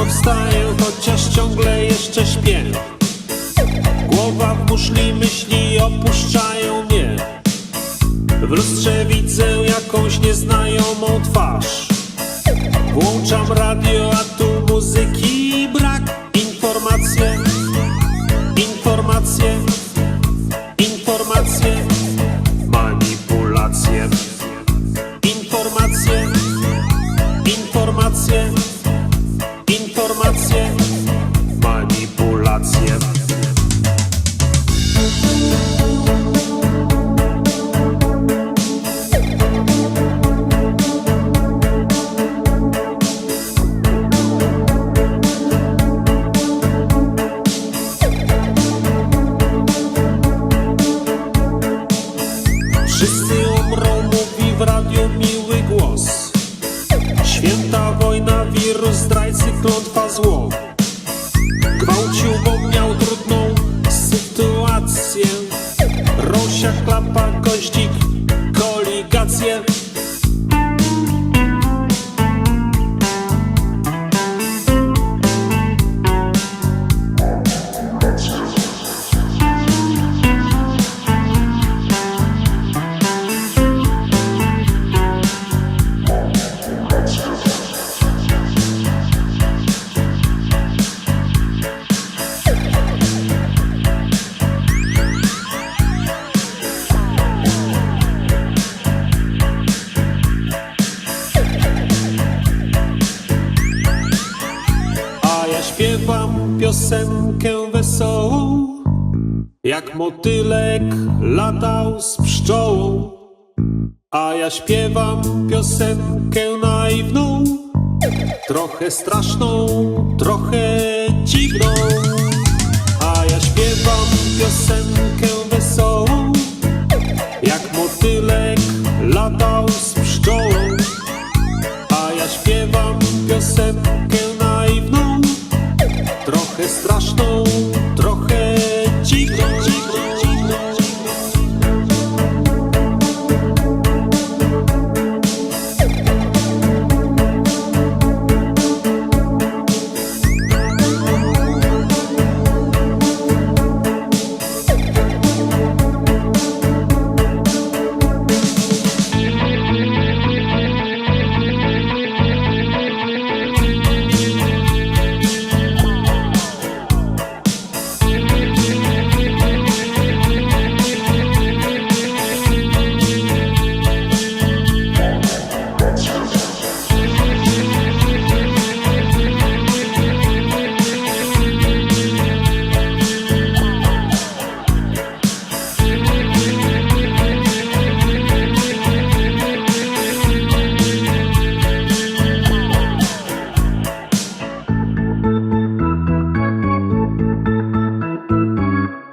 rano wstaję, chociaż ciągle jeszcze śpię. Głowa w muszli myśli opuszczają mnie. W lustrze widzę jakąś nieznajomą twarz. Włączam radio, a miły głos. Święta wojna, wirus, zdrajcy, klątwa, zło. Gwałcił, bo miał trudną sytuację. Rosia, klapa, goździk, piosenkę wesołą, jak motylek latał z pszczołą. A ja śpiewam piosenkę naiwną, trochę straszną, trochę dziwną. A ja śpiewam piosenkę wesołą, jak motylek latał z trochę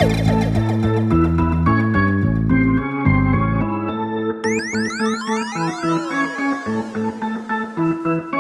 Thank you.